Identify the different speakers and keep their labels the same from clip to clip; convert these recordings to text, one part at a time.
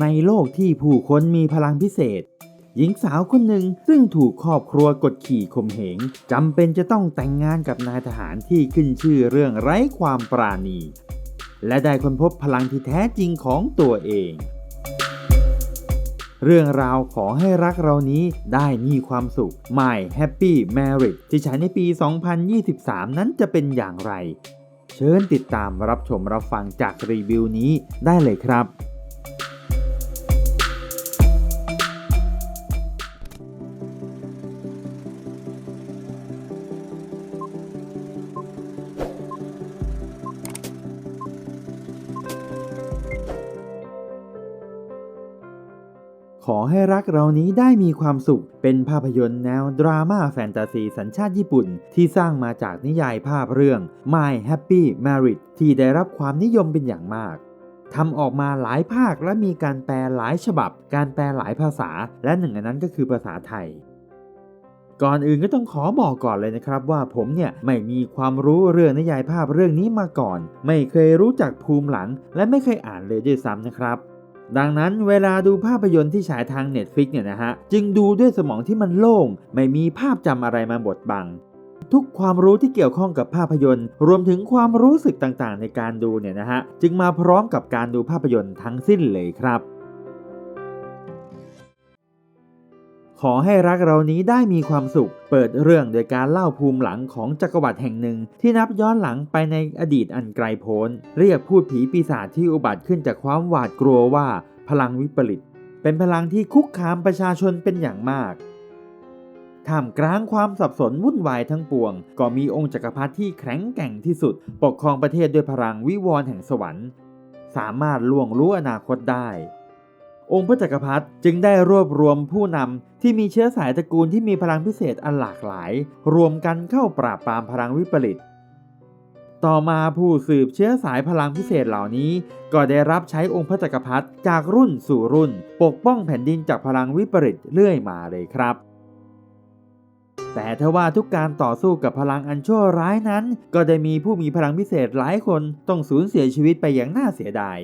Speaker 1: ในโลกที่ผู้คนมีพลังพิเศษ หญิงสาวคนหนึ่งซึ่งถูกครอบครัวกดขี่ข่มเหงจำเป็นจะต้องแต่งงานกับนายทหารที่ขึ้นชื่อเรื่องไร้ความปราณี และได้ค้นพบพลังที่แท้จริงของตัวเอง เรื่องราวขอให้รักเรานี้ได้มีความสุข My Happy Marriage ที่ฉายในปี 2023 นั้นจะเป็นอย่างไร เชิญติดตามรับชมรับฟังจากรีวิวนี้ได้เลยครับ อให้รักเรานี้ได้มีความสุข เป็นภาพยนตร์แนวดราม่าแฟนตาซีสัญชาติญี่ปุ่น ที่สร้างมาจากนิยายภาพเรื่อง My Happy Marriage ที่ได้รับความนิยมเป็นอย่างมากทำออกมาหลายภาคและมีการแปลหลายฉบับ การแปลหลายภาษา และหนึ่งในนั้นก็คือภาษาไทยก่อนอื่นก็ต้องขอบอกก่อนเลยนะครับว่าผมเนี่ยไม่มีความรู้เรื่องนิยายภาพเรื่องนี้มาก่อน ไม่เคยรู้จักภูมิหลัง และไม่เคยอ่านเลยด้วยซ้ำนะครับ ดังนั้นเวลาดูภาพยนตร์ที่ฉายทาง Netflix เนี่ยนะฮะ จึงดูด้วยสมองที่มันโล่ง ไม่มีภาพจำอะไรมาบดบัง ทุกความรู้ที่เกี่ยวข้องกับภาพยนตร์ รวมถึงความรู้สึกต่างๆ ในการดูเนี่ยนะฮะ จึงมาพร้อมกับการดูภาพยนตร์ทั้งสิ้นเลยครับ ขอให้รักเรานี้ได้มีความสุข เปิดเรื่องโดยการเล่าภูมิหลังของจักรวรรดิแห่งหนึ่ง ที่นับย้อนหลังไปในอดีตอันไกลโพ้น เรียกพูดผีปีศาจที่อุบัติขึ้นจากความหวาดกลัวว่าพลังวิปริต เป็นพลังที่คุกคามประชาชนเป็นอย่างมากท่ามกลางความสับสนวุ่นวายทั้งปวง ก็มีองค์จักรพรรดิที่แข็งแกร่งที่สุด ปกครองประเทศด้วยพลังวิวรณ์แห่งสวรรค์ สามารถล่วงรู้อนาคตได้ องค์พระจักรพรรดิจึงได้รวบรวมผู้นำที่มีเชื้อสายตระกูลที่มีพลังพิเศษอันหลากหลาย รวมกันเข้าปราบปรามพลังวิปริต ต่อมาผู้สืบเชื้อสายพลังพิเศษเหล่านี้ ก็ได้รับใช้องค์พระจักรพรรดิจากรุ่นสู่รุ่น ปกป้องแผ่นดินจากพลังวิปริตเรื่อยมาเลยครับแต่ทว่าทุกการต่อสู้กับพลังอันชั่วร้ายนั้น ก็ได้มีผู้มีพลังพิเศษหลายคนต้องสูญเสียชีวิตไปอย่างน่าเสียดาย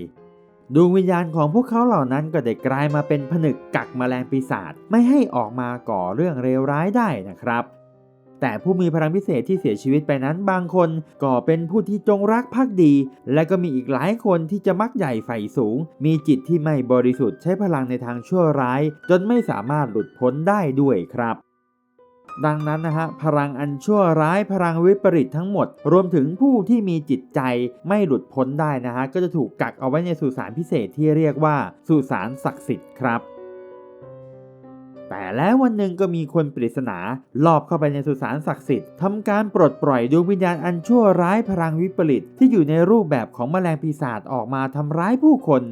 Speaker 1: ดวงวิญญาณของพวกเขาเหล่านั้นก็ได้กลายมาเป็นผนึกกักแมลงปีศาจไม่ให้ออกมาก่อเรื่องเลวร้ายได้นะครับ แต่ผู้มีพลังพิเศษที่เสียชีวิตไปนั้นบางคนก็เป็นผู้ที่จงรักภักดี และก็มีอีกหลายคนที่จะมักใหญ่ใฝ่สูง มีจิตที่ไม่บริสุทธิ์ใช้พลังในทางชั่วร้าย จนไม่สามารถหลุดพ้นได้ด้วยครับ ดังนั้นนะฮะพลังอันชั่วร้ายพลังวิปริตทั้งหมด รวมถึงผู้ที่มีจิตใจไม่หลุดพ้นได้นะฮะก็จะถูกกักเอาไว้ในสุสานพิเศษที่เรียกว่าสุสานศักดิ์สิทธิ์ครับแต่แล้ววันหนึ่งก็มีคนปริศนาลอบเข้าไปในสุสานศักดิ์สิทธิ์ทำการปลดปล่อยดวงวิญญาณอันชั่วร้ายพลังวิปริตที่อยู่ในรูปแบบของแมลงปีศาจออกมาทำร้ายผู้คน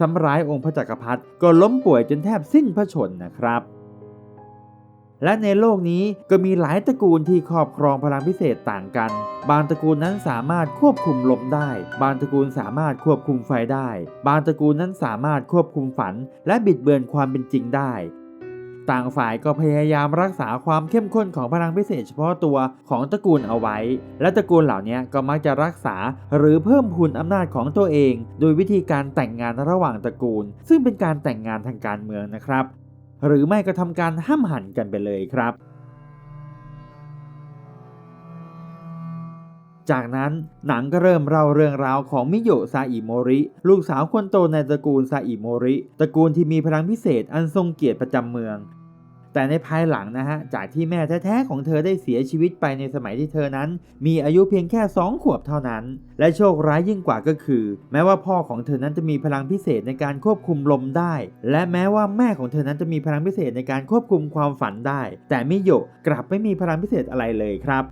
Speaker 1: ทำร้ายองค์พระจักรพรรดิก็ล้มป่วยจนแทบสิ้นพระชนนะครับ และในโลกนี้ก็มีหลายตระกูลที่ครอบครองพลังพิเศษต่างกัน บางตระกูลนั้นสามารถควบคุมลมได้ บางตระกูลสามารถควบคุมไฟได้ บางตระกูลนั้นสามารถควบคุมฝัน และบิดเบือนความเป็นจริงได้ ต่างฝ่ายก็พยายามรักษาความเข้มข้นของพลังพิเศษเฉพาะตัวของตระกูลเอาไว้ และตระกูลเหล่านี้ก็มักจะรักษาหรือเพิ่มพูนอำนาจของตัวเอง โดยวิธีการแต่งงานระหว่างตระกูล ซึ่งเป็นการแต่งงานทางการเมืองนะครับ หรือไม่ก็ทำการห้ามหันกันไปเลยครับ จากนั้นหนังก็เริ่มเล่าเรื่องราวของมิโยะซาอิโมริ ลูกสาวคนโตในตระกูลซาอิโมริ ตระกูลที่มีพลังพิเศษอันทรงเกียรติประจำเมือง แต่ในภายหลังนะฮะจากที่แม่แท้ๆของเธอได้เสียชีวิตไปในสมัยที่เธอนั้น มีอายุเพียงแค่ 2 ขวบเท่านั้น และโชคร้ายยิ่งกว่าก็คือ แม้ว่าพ่อของเธอนั้นจะมีพลังพิเศษในการควบคุมลมได้ และแม้ว่าแม่ของเธอนั้นจะมีพลังพิเศษในการควบคุมความฝันได้ แต่มิโยะกลับไม่มีพลังพิเศษอะไรเลยครับ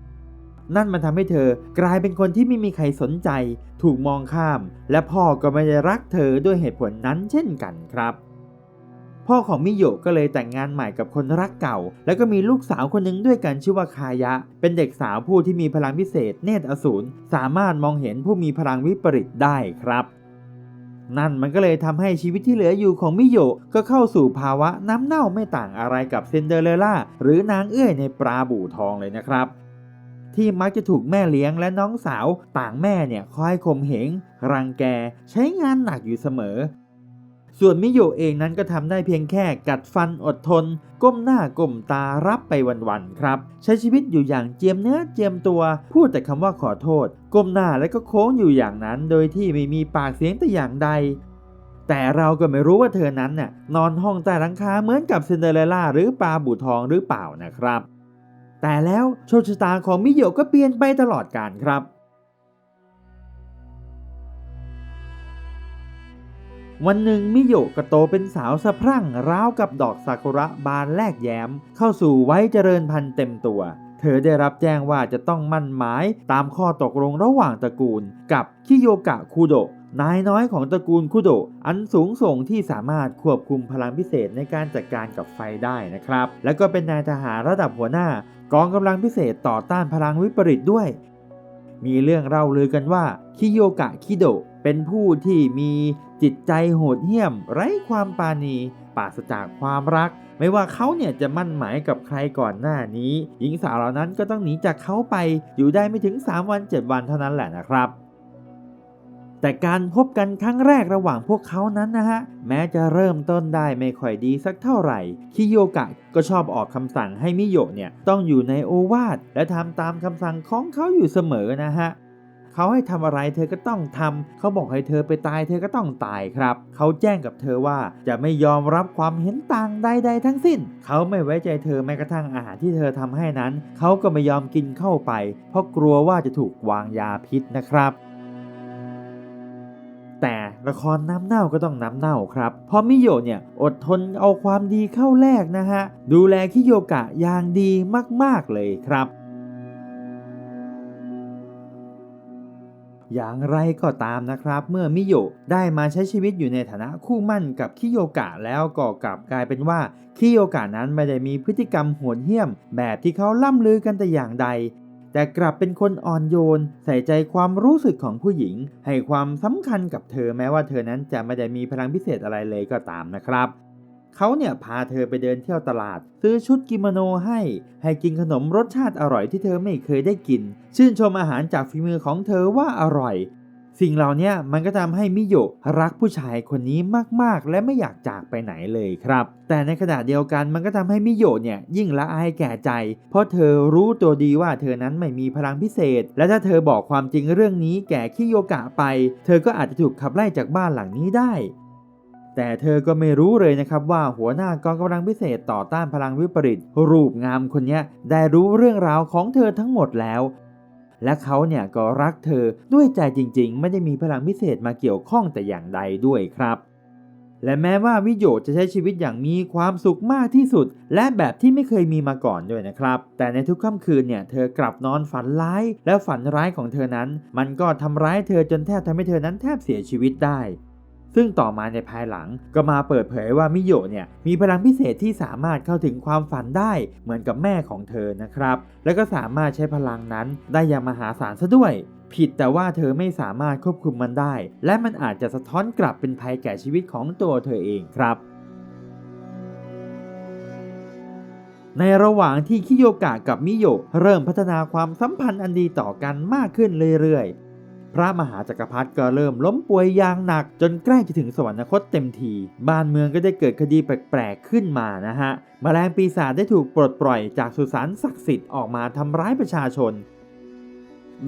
Speaker 1: นั่นมันทำให้เธอกลายเป็นคนที่ไม่มีใครสนใจ ถูกมองข้าม และพ่อก็ไม่ได้รักเธอด้วยเหตุผลนั้นเช่นกันครับ พ่อของมิโยะก็เลยแต่งงานใหม่กับคนรักเก่า แล้วก็มีลูกสาวคนหนึ่งด้วยกันชื่อว่าคายะ เป็นเด็กสาวผู้ที่มีพลังพิเศษเนตรอสูรสามารถมองเห็นผู้มีพลังวิปริตได้ครับนั่นมันก็เลยทำให้ชีวิตที่เหลืออยู่ของมิโยะก็เข้าสู่ภาวะน้ำเน่าไม่ต่างอะไรกับเซนเดอเรลล่าหรือนางเอื้อยในปลาบู่ทองเลยนะครับ ที่มักจะถูกแม่เลี้ยงและน้องสาวต่างแม่เนี่ยคอยข่มเหง รังแก ใช้งานหนักอยู่เสมอ ส่วนมิโยเองนั้นก็ทำได้เพียงแค่กัดฟันอดทน ก้มหน้าก้มตารับไปวันๆครับ ใช้ชีวิตอยู่อย่างเจียมเนื้อเจียมตัว พูดแต่คำว่าขอโทษ ก้มหน้าแล้วก็โค้งอยู่อย่างนั้น โดยที่ไม่มีปากเสียงแต่อย่างใด แต่เราก็ไม่รู้ว่าเธอนั้นน่ะนอนห้องใต้หลังคาเหมือนกับซินเดอเรลล่าหรือปลาบูทองหรือเปล่านะครับ แต่แล้วโชคชะตาของมิโยก็เปลี่ยนไปตลอดกาลครับ วันหนึ่งมิโยะก็โตเป็นสาวสะพรั่งราวกับดอกซากุระบานแลกแย้ม เข้าสู่ไว้เจริญพันธุ์เต็มตัว เธอได้รับแจ้งว่าจะต้องมั่นหมายตามข้อตกลงระหว่างตระกูล กับคิโยกะคุโดะนายน้อยของตระกูลคุโดะอันสูงส่งที่สามารถควบคุมพลังพิเศษในการจัดการกับไฟได้นะครับ และก็เป็นนายทหารระดับหัวหน้ากองกำลังพิเศษต่อต้านพลังวิปริตด้วย มีเรื่องเล่าลือกันว่าคิโยกะคิโดะเป็นผู้ที่มี จิตใจโหดเหี้ยม ไร้ความปาณีปราศจากความรัก ไม่ว่าเขาเนี่ยจะมั่นหมายกับใครก่อนหน้านี้ หญิงสาวเหล่านั้นก็ต้องหนีจากเขาไปอยู่ได้ไม่ถึง 3 วัน 7 วันเท่านั้นแหละนะครับแต่การพบกันครั้งแรกระหว่างพวกเขานั้นนะฮะ แม้จะเริ่มต้นได้ไม่ค่อยดีสักเท่าไหร่คิโยกะก็ชอบออกคำสั่งให้มิโยะเนี่ย ต้องอยู่ในโอวาทและทำตามคำสั่งของเขาอยู่เสมอนะฮะ เขาให้ทำอะไรเธอก็ต้องทำเขาบอกให้เธอไปตายเธอก็ต้องตายครับ เขาแจ้งกับเธอว่าจะไม่ยอมรับความเห็นต่างใดๆทั้งสิ้น เขาไม่ไว้ใจเธอแม้กระทั่งอาหารที่เธอทำให้นั้น เขาก็ไม่ยอมกินเข้าไป เพราะกลัวว่าจะถูกวางยาพิษนะครับแต่ละครน้ำเน่าก็ต้องน้ำเน่าครับเพราะมิโยะเนี่ยอดทนเอาความดีเข้าแลกนะฮะ ดูแลคิโยกะอย่างดีมากๆเลยครับ อย่างไรก็ตามนะครับ เมื่อมิโยะได้มาใช้ชีวิตอยู่ในฐานะคู่มั่นกับคิโยกะแล้วก็กลับกลายเป็นว่าคิโยกะนั้นไม่ได้มีพฤติกรรมโหดเหี้ยม แบบที่เขาล่ำลือกันแต่อย่างใด แต่กลับเป็นคนอ่อนโยน ใส่ใจความรู้สึกของผู้หญิง ให้ความสำคัญกับเธอแม้ว่าเธอนั้นจะไม่ได้มีพลังพิเศษอะไรเลยก็ตามนะครับ เขาเนี่ยพาเธอไปเดินเที่ยวตลาด ซื้อชุดกิโมโนให้ ให้กินขนมรสชาติอร่อยที่เธอไม่เคยได้กิน ชื่นชมอาหารจากฝีมือของเธอว่าอร่อย สิ่งเหล่านี้มันก็ทำให้มิโยะรักผู้ชายคนนี้มากๆ และไม่อยากจากไปไหนเลยครับ แต่ในขณะเดียวกันมันก็ทำให้มิโยะเนี่ยยิ่งละอายแก่ใจ เพราะเธอรู้ตัวดีว่าเธอนั้นไม่มีพลังพิเศษ และถ้าเธอบอกความจริงเรื่องนี้แก่คิโยกะไป เธอก็อาจจะถูกขับไล่จากบ้านหลังนี้ได้ แต่เธอก็ไม่รู้เลยนะครับว่าหัวหน้ากองกำลังพิเศษต่อต้านพลังวิปริต รูปงามคนนี้ได้รู้เรื่องราวของเธอทั้งหมดแล้ว และเขาเนี่ยก็รักเธอด้วยใจจริง ๆ ไม่ได้มีพลังพิเศษมาเกี่ยวข้องแต่อย่างใดด้วยครับ และแม้ว่าวิโยจะใช้ชีวิตอย่างมีความสุขมากที่สุด และแบบที่ไม่เคยมีมาก่อนด้วยนะครับ แต่ในทุกค่ำคืนเนี่ยเธอกลับนอนฝันร้าย และฝันร้ายของเธอนั้น มันก็ทำร้ายเธอจนแทบทำให้เธอนั้นแทบเสียชีวิตได้ ซึ่งต่อมาในภายหลังก็มาเปิดเผยว่ามิโยะเนี่ยมีพลังพิเศษที่สามารถเข้าถึงความฝันได้เหมือนกับแม่ของเธอนะครับ แล้วก็สามารถใช้พลังนั้นได้อย่างมหาศาลซะด้วย ผิดแต่ว่าเธอไม่สามารถควบคุมมันได้ และมันอาจจะสะท้อนกลับเป็นภัยแก่ชีวิตของตัวเธอเองครับในระหว่างที่คิโยกะกับมิโยะเริ่มพัฒนาความสัมพันธ์อันดีต่อกันมากขึ้นเรื่อยๆ พระมหาจักรพรรดิก็เริ่มล้มป่วยอย่างหนัก จนใกล้จะถึงสวรรคตเต็มที บ้านเมืองก็ได้เกิดคดีแปลกๆขึ้นมานะฮะมแมลงปีศาจได้ถูกปลดปล่อยจากสุสานศักดิ์สิทธิ์ออกมาทำร้ายประชาชน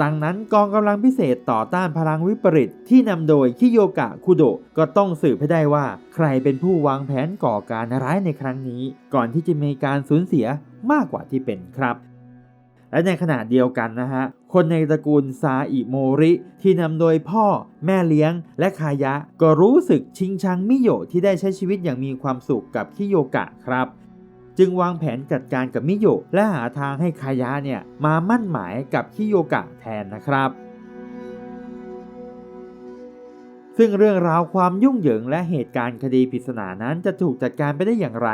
Speaker 1: ดังนั้นกองกำลังพิเศษต่อต้านพลังวิปริตที่นำโดยคิโยกะคุโดะก็ต้องสืบให้ได้ว่า ใครเป็นผู้วางแผนก่อการร้ายในครั้งนี้ ก่อนที่จะมีการสูญเสียมากกว่าที่เป็นครับ และในขณะเดียวกันนะฮะ คนในตระกูลซาอิโมริที่นำโดยพ่อ แม่เลี้ยง และคายะ ก็รู้สึกชิงชังมิโยะที่ได้ใช้ชีวิตอย่างมีความสุขกับคิโยกะครับ จึงวางแผนจัดการกับมิโยะและหาทางให้คายะเนี่ยมามั่นหมายกับคิโยกะแทนนะครับ ซึ่งเรื่องราวความยุ่งเหยิงและเหตุการณ์คดีปริศนานั้นจะถูกจัดการไปได้อย่างไร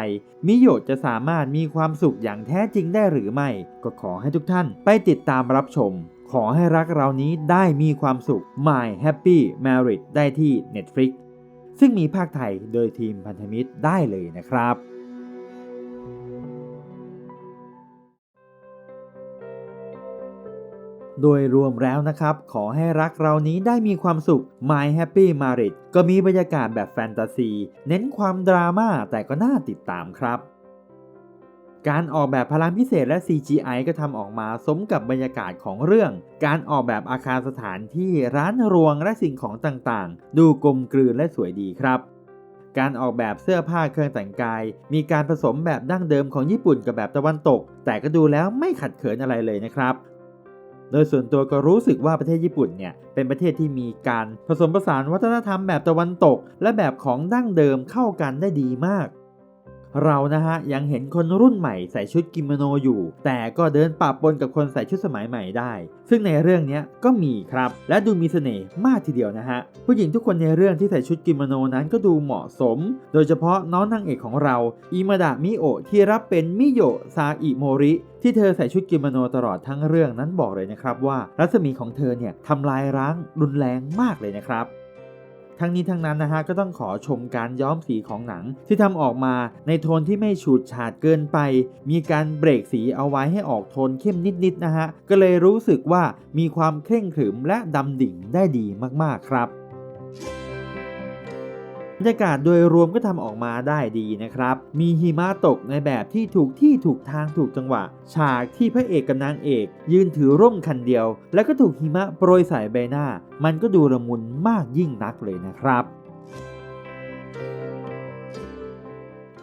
Speaker 1: มิโยะจะสามารถมีความสุขอย่างแท้จริงได้หรือไม่ ก็ขอให้ทุกท่านไปติดตามรับชม ขอให้รักเรานี้ได้มีความสุข My Happy Marriage ได้ที่ Netflix ซึ่งมีภาคไทยโดยทีมพันธมิตรได้เลยนะครับ โดยรวมแล้วนะครับ ขอให้รักเรานี้ได้มีความสุข My Happy Marriage ก็มีบรรยากาศแบบแฟนตาซี เน้นความดราม่าแต่ก็น่าติดตามครับการออกแบบพลังพิเศษและ CGI ก็ทำออกมาสมกับบรรยากาศของเรื่อง การออกแบบอาคารสถานที่ร้านรวงและสิ่งของต่างๆ ดูกลมกลืนและสวยดีครับ การออกแบบเสื้อผ้าเครื่องแต่งกาย มีการผสมแบบดั้งเดิมของญี่ปุ่นกับแบบตะวันตก แต่ก็ดูแล้วไม่ขัดเขินอะไรเลยนะครับ โดยส่วนตัวก็รู้สึกว่าประเทศญี่ปุ่นเนี่ยเป็นประเทศที่มีการผสมผสานวัฒนธรรมแบบตะวันตก และแบบของดั้งเดิมเข้ากันได้ดีมาก เรานะฮะยังเห็นคนรุ่นใหม่ใส่ชุดกิโมโนอยู่ แต่ก็เดินปะปนกับคนใส่ชุดสมัยใหม่ได้ ซึ่งในเรื่องนี้ก็มีครับ และดูมีเสน่ห์มากทีเดียวนะฮะ ผู้หญิงทุกคนในเรื่องที่ใส่ชุดกิโมโนนั้นก็ดูเหมาะสม โดยเฉพาะน้องนางเอกของเรา อิมาดะมิโอะที่รับเป็นมิโยะซาอิโมริที่เธอใส่ชุดกิโมโนตลอดทั้งเรื่องนั้นบอกเลยนะครับว่า รัศมีของเธอเนี่ยทำลายร้างรุนแรงมากเลยนะครับ ทั้งนี้ทั้งนั้นนะฮะก็ต้องขอชมการย้อมสีของหนัง ที่ทำออกมาในโทนที่ไม่ฉูดฉาดเกินไป มีการเบรกสีเอาไว้ให้ออกโทนเข้มนิดๆนะฮะก็เลยรู้สึกว่ามีความเคร่งขรึมและดำดิ่งได้ดีมากๆครับ บรรยากาศโดยรวมก็ทำออกมาได้ดีนะครับ มีหิมะตกในแบบที่ถูกที่ถูกทางถูกจังหวะ ฉากที่พระเอกกับนางเอก ยืนถือร่มคันเดียว แล้วก็ถูกหิมะโปรยใส่ใบหน้า มันก็ดูละมุนมากยิ่งนักเลยนะครับ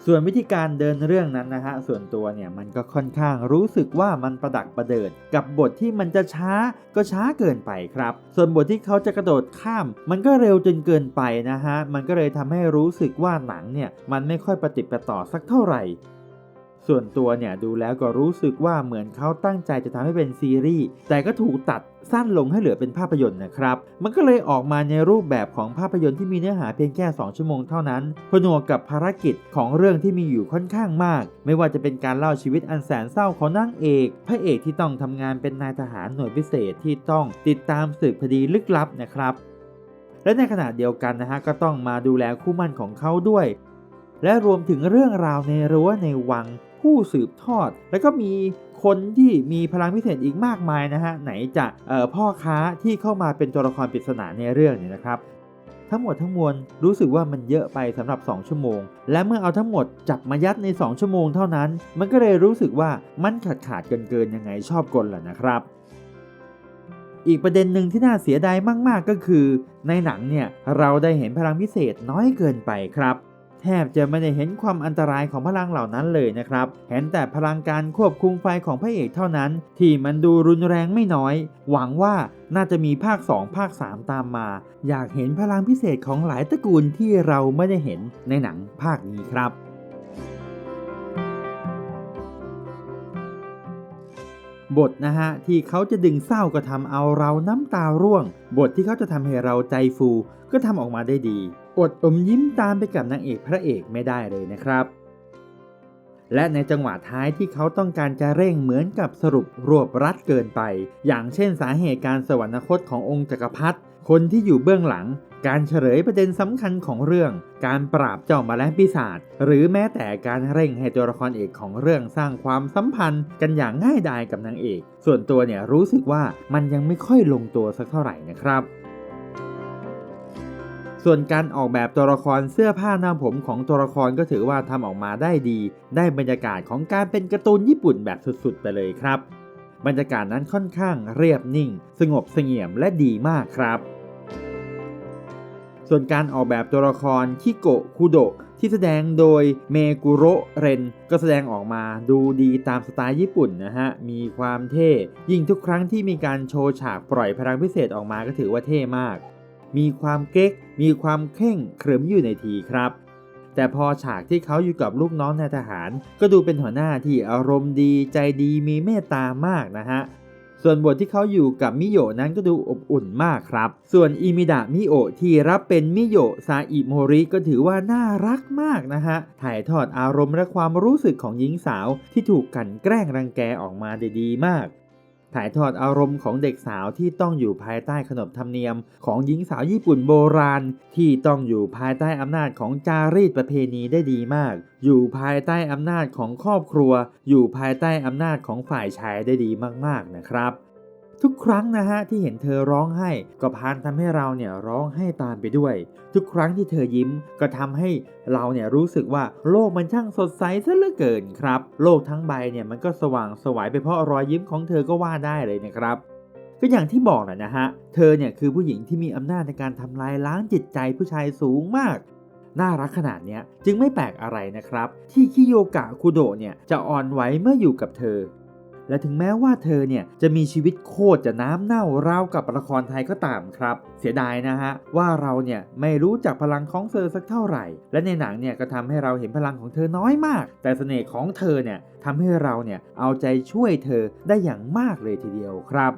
Speaker 1: ส่วนวิธีการเดินเรื่องนั้นนะฮะส่วนตัวเนี่ยมันก็ค่อนข้างรู้สึกว่ามันประดักประเดิด กับบทที่มันจะช้าก็ช้าเกินไปครับ ส่วนบทที่เขาจะกระโดดข้าม มันก็เร็วจนเกินไปนะฮะมันก็เลยทำให้รู้สึกว่าหนังเนี่ยมันไม่ค่อยประติดประต่อสักเท่าไหร่ ส่วนตัวเนี่ยดูแล้วก็รู้สึกว่าเหมือนเขาตั้งใจจะทำให้เป็นซีรีส์แต่ก็ถูกตัดสั้นลงให้เหลือเป็นภาพยนตร์นะครับ มันก็เลยออกมาในรูปแบบของภาพยนตร์ที่มีเนื้อหาเพียงแค่ 2 ชั่วโมงเท่านั้นผนวกกับภารกิจของเรื่องที่มีอยู่ค่อนข้างมาก ไม่ว่าจะเป็นการเล่าชีวิตอันแสนเศร้าของนางเอก พระเอกที่ต้องทำงานเป็นนายทหารหน่วยพิเศษที่ต้องติดตามสืบคดีลึกลับนะครับ และในขณะเดียวกันนะฮะก็ต้องมาดูแลคู่มั่นของเขาด้วยและรวมถึงเรื่องราวในรั้วในวัง ผู้สืบทอด แล้วก็มีคนที่มีพลังพิเศษอีกมากมายนะฮะไหนจะพ่อค้าที่เข้ามาเป็นตัวละครปริศนาในเรื่องเนี่ยนะครับทั้งหมดทั้งมวลรู้สึกว่ามันเยอะไปสำหรับ 2 ชั่วโมง และเมื่อเอาทั้งหมดจับมายัดใน 2 ชั่วโมงเท่านั้น มันก็เลยรู้สึกว่ามันขาดขาดเกินเกินยังไงชอบกลแหละนะครับ อีกประเด็นหนึ่งที่น่าเสียดายมากๆก็คือ ในหนังเนี่ยเราได้เห็นพลังพิเศษน้อยเกินไปครับ แทบจะไม่ได้เห็นความอันตรายของพลังเหล่านั้นเลยนะครับ เห็นแต่พลังการควบคุมไฟของพระเอกเท่านั้น ที่มันดูรุนแรงไม่น้อย หวังว่าน่าจะมีภาค 2 ภาค 3 ตามมา อยากเห็นพลังพิเศษของหลายตระกูลที่เราไม่ได้เห็นในหนังภาคนี้ครับบทนะฮะที่เขาจะดึงเศร้าก็ทำเอาเราน้ำตาร่วง บทที่เขาจะทำให้เราใจฟูก็ทำออกมาได้ดี อดอมยิ้มตามไปกับนางเอกพระเอกไม่ได้เลยนะครับ และในจังหวะท้ายที่เขาต้องการจะเร่งเหมือนกับสรุปรวบรัดเกินไป อย่างเช่นสาเหตุการสวรรคตขององค์จักรพรรดิคนที่อยู่เบื้องหลัง การเฉลยประเด็นสำคัญของเรื่อง การปราบเจ้าแมลงปีศาจหรือแม้แต่การเร่งให้ตัวละครเอกของเรื่องสร้างความสัมพันธ์กันอย่างง่ายดายกับนางเอก ส่วนตัวเนี่ยรู้สึกว่ามันยังไม่ค่อยลงตัวสักเท่าไหร่นะครับ ส่วนการออกแบบตัวละครเสื้อผ้าหน้าผมของตัวละครก็ถือว่าทำออกมาได้ดี ได้บรรยากาศของการเป็นการ์ตูนญี่ปุ่นแบบสุดๆ ไปเลยครับ บรรยากาศนั้นค่อนข้างเรียบนิ่ง สงบเสงี่ยมและดีมากครับ ส่วนการออกแบบตัวละครคิโกะคุโดะที่แสดงโดยเมกุโรเรน ก็แสดงออกมาดูดีตามสไตล์ญี่ปุ่นนะฮะ มีความเท่ ยิ่งทุกครั้งที่มีการโชว์ฉากปล่อยพลังพิเศษออกมาก็ถือว่าเท่มาก มีความเก๊ก มีความเข่งขรึมอยู่ในทีครับ แต่พอฉากที่เขาอยู่กับลูกน้องนายทหาร ก็ดูเป็นหัวหน้าที่อารมณ์ดีใจดีมีเมตตามากนะฮะส่วนบทที่เขาอยู่กับมิโยนั้นก็ดูอบอุ่นมากครับ ส่วนอิมิดะมิโอะที่รับเป็นมิโยซาอิโมริก็ถือว่าน่ารักมากนะฮะ ถ่ายทอดอารมณ์และความรู้สึกของหญิงสาวที่ถูกกันแกล้งรังแกออกมาได้ดีมาก ถ่ายทอดอารมณ์ของเด็กสาวที่ต้องอยู่ภายใต้ขนบธรรมเนียม ของหญิงสาวญี่ปุ่นโบราณ ที่ต้องอยู่ภายใต้อำนาจของจารีตประเพณีได้ดีมาก อยู่ภายใต้อำนาจของครอบครัว อยู่ภายใต้อำนาจของฝ่ายชายได้ดีมากๆนะครับ ทุกครั้งนะฮะที่เห็นเธอร้องไห้ ก็พานทำให้เราเนี่ยร้องไห้ตามไปด้วย ทุกครั้งที่เธอยิ้มก็ทำให้เราเนี่ยรู้สึกว่าโลกมันช่างสดใสซะเหลือเกินครับ โลกทั้งใบเนี่ยมันก็สว่างสวายไปเพราะรอยยิ้มของเธอก็ว่าได้เลยนะครับก็อย่างที่บอกแหละนะฮะ เธอเนี่ยคือผู้หญิงที่มีอำนาจในการทำลายล้างจิตใจผู้ชายสูงมาก น่ารักขนาดเนี้ยจึงไม่แปลกอะไรนะครับ ที่คิโยกะคุโดะเนี่ยจะอ่อนไหวเมื่ออยู่กับเธอ และถึงแม้ว่าเธอเนี่ยจะมีชีวิตโคตรจะน้ำเน่าราวกับละครไทยก็ตามครับ เสียดายนะฮะว่าเราเนี่ยไม่รู้จักพลังของเธอสักเท่าไหร่ และในหนังเนี่ยก็ทำให้เราเห็นพลังของเธอน้อยมาก แต่เสน่ห์ของเธอเนี่ยทำให้เราเนี่ยเอาใจช่วยเธอได้อย่างมากเลยทีเดียวครับ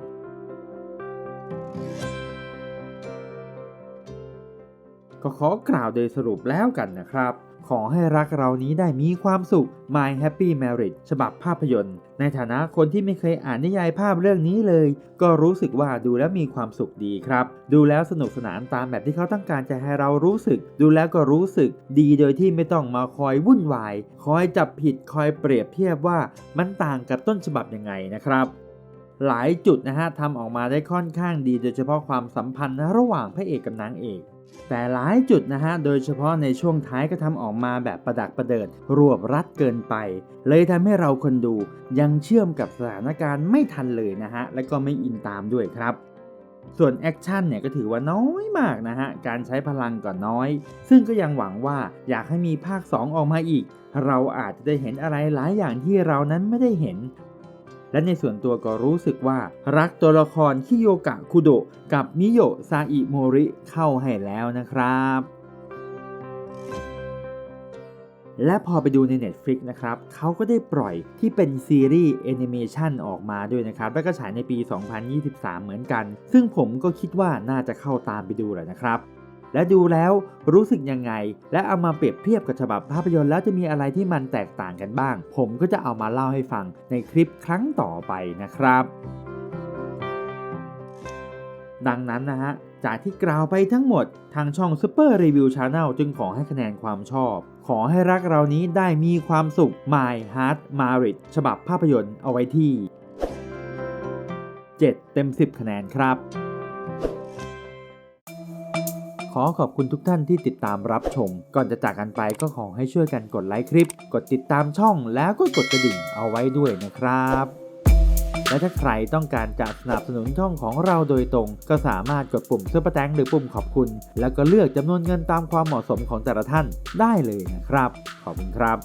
Speaker 1: ก็ขอกล่าวโดยสรุปแล้วกันนะครับ ขอให้รักเรานี้ได้มีความสุข My Happy Marriage ฉบับภาพยนตร์ ในฐานะคนที่ไม่เคยอ่านนิยายภาพเรื่องนี้เลย ก็รู้สึกว่าดูแล้วมีความสุขดีครับ ดูแล้วสนุกสนานตามแบบที่เขาต้องการจะให้เรารู้สึก ดูแล้วก็รู้สึกดีโดยที่ไม่ต้องมาคอยวุ่นวาย คอยจับผิดคอยเปรียบเทียบว่ามันต่างกับต้นฉบับยังไงนะครับหลายจุดนะฮะทำออกมาได้ค่อนข้างดีโดยเฉพาะความสัมพันธ์ระหว่างพระเอกกับนางเอก แต่หลายจุดนะฮะ โดยเฉพาะในช่วงท้ายก็ทำออกมาแบบประดักประเดิด รวบรัดเกินไป เลยทำให้เราคนดูยังเชื่อมกับสถานการณ์ไม่ทันเลยนะฮะ และก็ไม่อินตามด้วยครับ ส่วนแอคชั่นเนี่ยก็ถือว่าน้อยมากนะฮะ การใช้พลังก็น้อย ซึ่งก็ยังหวังว่าอยากให้มีภาค 2 ออกมาอีก เราอาจจะได้เห็นอะไรหลายอย่างที่เรานั้นไม่ได้เห็น และในส่วนตัวก็รู้สึกว่ารักตัวละครคิโยกะคุโดะกับมิโยซาอิโมริเข้าให้แล้วนะครับและพอไปดูใน Netflix นะครับ เขาก็ได้ปล่อยที่เป็นซีรีส์แอนิเมชันออกมาด้วยนะครับ แล้วก็ฉายในปี 2023 เหมือนกัน ซึ่งผมก็คิดว่าน่าจะเข้าตามไปดูแหละนะครับ และดูแล้วรู้สึกยังไง และเอามาเปรียบเทียบกับฉบับภาพยนตร์แล้วจะมีอะไรที่มันแตกต่างกันบ้าง ผมก็จะเอามาเล่าให้ฟังในคลิปครั้งต่อไปนะครับ ดังนั้นนะฮะจากที่กล่าวไปทั้งหมดทางช่อง Super Review Channel จึงขอให้คะแนนความชอบ ขอให้รักเรานี้ได้มีความสุข My Heart Marriage ฉบับภาพยนตร์เอาไว้ที่ 7 เต็ม 10 คะแนนครับ อขอบคุณทุกท่านที่ติดตามรับชม ก่อนจะจากกันไปก็ขอให้ช่วยกันกดไลค์คลิป กดติดตามช่องแล้วก็กดกระดิ่งเอาไว้ด้วยนะครับและถ้าใครต้องการจะสนับสนุนช่องของเราโดยตรง ก็สามารถกดปุ่มซุปเปอร์แตงหรือปุ่มขอบคุณ แล้วก็เลือกจำนวนเงินตามความเหมาะสมของแต่ละท่านได้เลยนะครับ ขอบคุณครับ